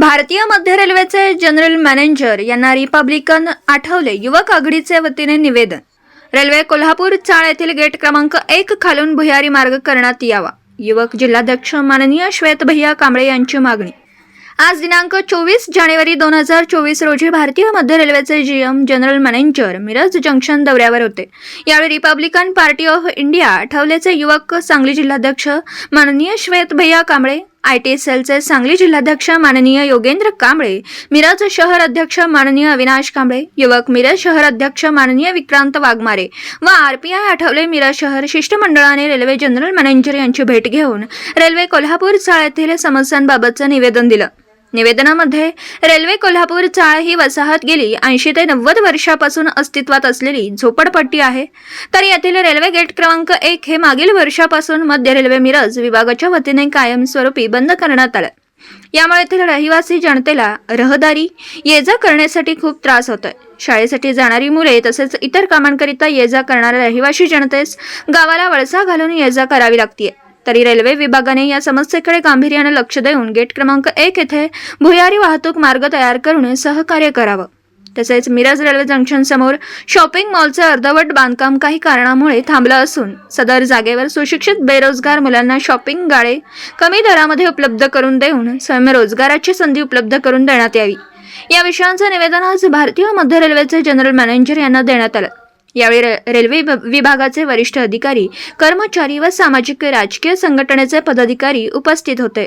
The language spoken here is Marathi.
भारतीय मध्य रेल्वेचे जनरल मॅनेजर यांना रिपब्लिकन आठवले युवक आघाडीचे वतीने निवेदन. रेल्वे कोल्हापूर चाळ येथील गेट क्रमांक एक खालून भुयारी मार्ग करण्यात यावा. युवक जिल्हाध्यक्ष माननीय श्वेत भैया कांबळे यांची मागणी. आज दिनांक चोवीस जानेवारी दोन हजार चोवीस रोजी भारतीय मध्य रेल्वेचे GM general manager Miraj junction दौऱ्यावर होते. यावेळी रिपब्लिकन पार्टी ऑफ इंडिया आठवलेचे युवक सांगली जिल्हाध्यक्ष माननीय श्वेत भैया कांबळे आय टी सेलचे सांगली जिल्हाध्यक्ष माननीय योगेंद्र कांबळे मिरज शहर अध्यक्ष माननीय अविनाश कांबळे युवक मिरज शहर अध्यक्ष माननीय विक्रांत वाघमारे व आरपीआय आठवले मिरज शहर शिष्टमंडळाने रेल्वे जनरल मॅनेजर यांची भेट घेऊन रेल्वे कोल्हापूर चाळ येथील समस्यांबाबतचं निवेदन दिलं. निवेदनामध्ये रेल्वे कोल्हापूर चाळ ही वसाहत गेली ऐंशी ते नव्वद वर्षापासून अस्तित्वात असलेली झोपडपट्टी आहे. तर येथील रेल्वे गेट क्रमांक एक हे मागील वर्षापासून मध्य रेल्वे मिरज विभागाच्या वतीने कायमस्वरूपी बंद करण्यात आलं. यामुळे येथील रहिवासी जनतेला रहदारी ये जा करण्यासाठी खूप त्रास होतोय. शाळेसाठी जाणारी मुले तसेच इतर कामांकरिता ये जा करणाऱ्या रहिवासी जनतेस गावाला वळसा घालून ये जा करावी लागतीये. तरी रेल्वे विभागाने या समस्येकडे गांभीर्याने लक्ष देऊन गेट क्रमांक एक येथे भुयारी वाहतूक मार्ग तयार करून सहकार्य करावं. तसेच मिरज रेल्वे जंक्शन समोर शॉपिंग मॉलचे अर्धवट बांधकाम काही कारणामुळे थांबलं असून सदर जागेवर सुशिक्षित बेरोजगार मुलांना शॉपिंग गाळे कमी दरामध्ये उपलब्ध करून देऊन स्वयंरोजगाराची संधी उपलब्ध करून देण्यात यावी. या विषयांचं निवेदन आज भारतीय मध्य रेल्वेचे जनरल मॅनेजर यांना देण्यात आलं. यावेळी रेल्वे विभागाचे वरिष्ठ अधिकारी कर्मचारी व सामाजिक राजकीय संघटनेचे पदाधिकारी उपस्थित होते.